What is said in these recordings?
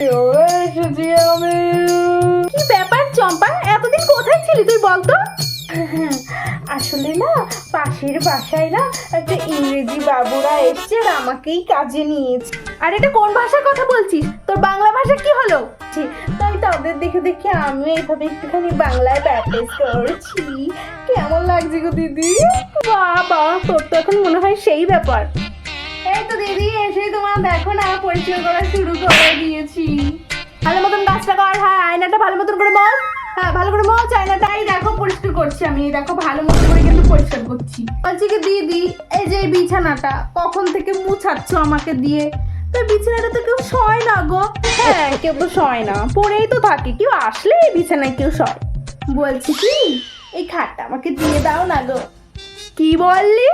চলে আমি কি ব্যাপার চম্পা? এতদিন কোথায় ছিলি তুই বলতো? আসলে না পাশের বাসায় না একটা ইংরেজি বাবুরা এসছে আর আমাকেই কাজে নিয়েছে। আর এটা কোন ভাষার কথা বলছিস? তোর বাংলা ভাষা কি হলো? তাই তাদের দেখে দেখে আমি এইভাবে একটুখানি বাংলায় প্র্যাকটিস করছি। কেমন লাগছে গো দিদি? বাবা তোর তো এখন মনে হয় সেই ব্যাপার। দিদি এসে তোমার দেখো না, পরিষ্কার করা শুরু করে দিয়েছি। ভালো মতন কাজটা কর হ্যাঁ আয়নাটা ভালো মতন করে মল। হ্যাঁ ভালো করে মল, আয়নাটাই দেখো, পরিষ্কার করছি আমি, দেখো, ভালো মতন করে কিন্তু পরিষ্কার করছি। বলছি কি, দিদি, এই যে বিছানাটা, কখন থেকে মুছাচ্ছ আমাকে দিয়ে? তো বিছানাটা তো কেউ শয় না গো। হ্যাঁ কেউ তো শয় না, পড়েই তো থাকে, কেউ আসলে বিছানায় কেউ শয়। বলছি কি, এই খাটটা আমাকে দিয়ে দাও না গো। কি বললি?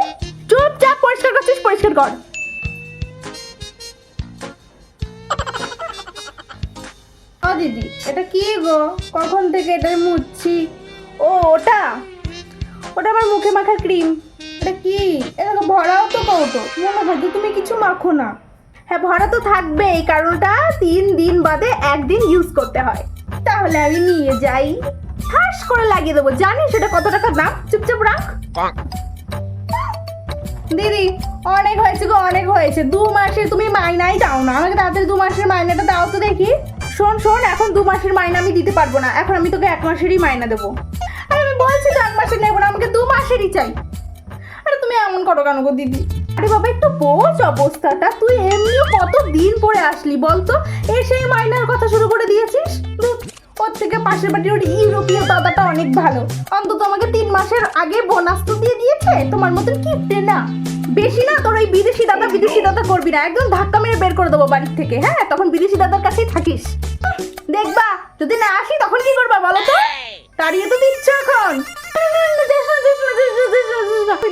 চুপচাপ পরিষ্কার করছিস, পরিষ্কার কর। দিদি? এটা কি গো? কখন থেকে এটা মুছছি? ও, ওটা? ওটা আমার মুখে মাখার ক্রিম। এটা কি? এটা ভরাও তো কৌটো। মনে থাকে তুমি কিছু মাখো না। হ্যাঁ ভরা তো থাকবেই কারণ ওটা তিন দিন বাদে একদিন ইউজ করতে হয়। তাহলে আমি নিয়ে যাই। ঠাস করে লাগিয়ে দেবো। জানিস সেটা কত টাকা দাম? চুপচাপ রাখ। দিদি, অনেক হয়েছে গো, অনেক হয়েছে। দু মাসে তুমি মাইনাই দাও না। আমাকে তাড়াতাড়ি দু মাসের মাইনাটা দাও তো দেখি। শোন শোন, এখন দু মাসের মাইনা আমি দিতে পারব না। এখন আমি তোকে এক মাসেরই মাইনা দেবো। আরে আমি বলছি তো এক মাসের নেব না, আমাকে দু মাসেরই চাই। আরে তুমি এমন করো কেন গো দিদি? আরে বাবা, একটু বোঝ অবস্থাটা। তুই এমনিও কত দিন পরে আসলি বলতো এসেই মাইনার কথা শুরু করে দিয়েছিস? ওর থেকে পাশের বাড়ির ওর ইউরোপীয় দাদাটা অনেক ভালো। অন্তত আমাকে তিন মাসের আগে বোনাস তো দিয়ে দিয়েছে। তোমার মতন কিপটে না। বেশি না তোর ওই বিদেশি দাদা বিদেশি দাদা করবি না। একদম ধাক্কা মেরে বের করে দেবো বাড়ির থেকে হ্যাঁ? তখন বিদেশি দাদার কাছেই থাকিস। দেখবা যদি না আসি তখন কি করবা বলো তো? তাড়িয়ে তো দিচ্ছ এখন।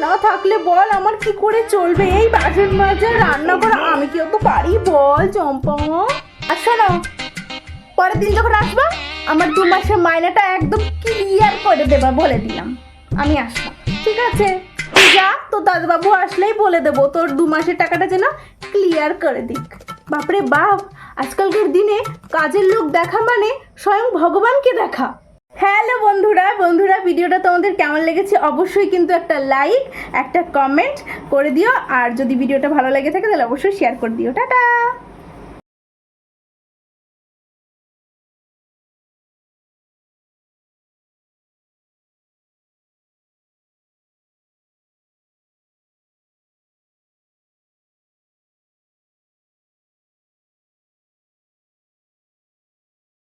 না, থাকলে বল আমার কি করে চলবে? এই বাসন মাজা রান্না করা আমি কি অত পারি? বল চম্পা। আর শোনো পরের দিন যখন আসবা আমার দু মাসের মাইনাটা একদম ক্লিয়ার করে দেবা বলে দিলাম। আমি আসলাম ঠিক আছে? যা, তো দাদুবাবু আসলেই বলে দেবো, তোর দু মাসের টাকাটা যেন ক্লিয়ার করে দিক। বাপরে বাপ, আজকালকার দিনে কাজের লোক দেখা মানে স্বয়ং ভগবানকে দেখা। হ্যালো বন্ধুরা বন্ধুরা, ভিডিওটা তোমাদের কেমন লেগেছে অবশ্যই কিন্তু একটা লাইক একটা কমেন্ট করে দিও, আর যদি ভিডিওটা ভালো লেগে থাকে তাহলে অবশ্যই শেয়ার করে দিও। টাটা!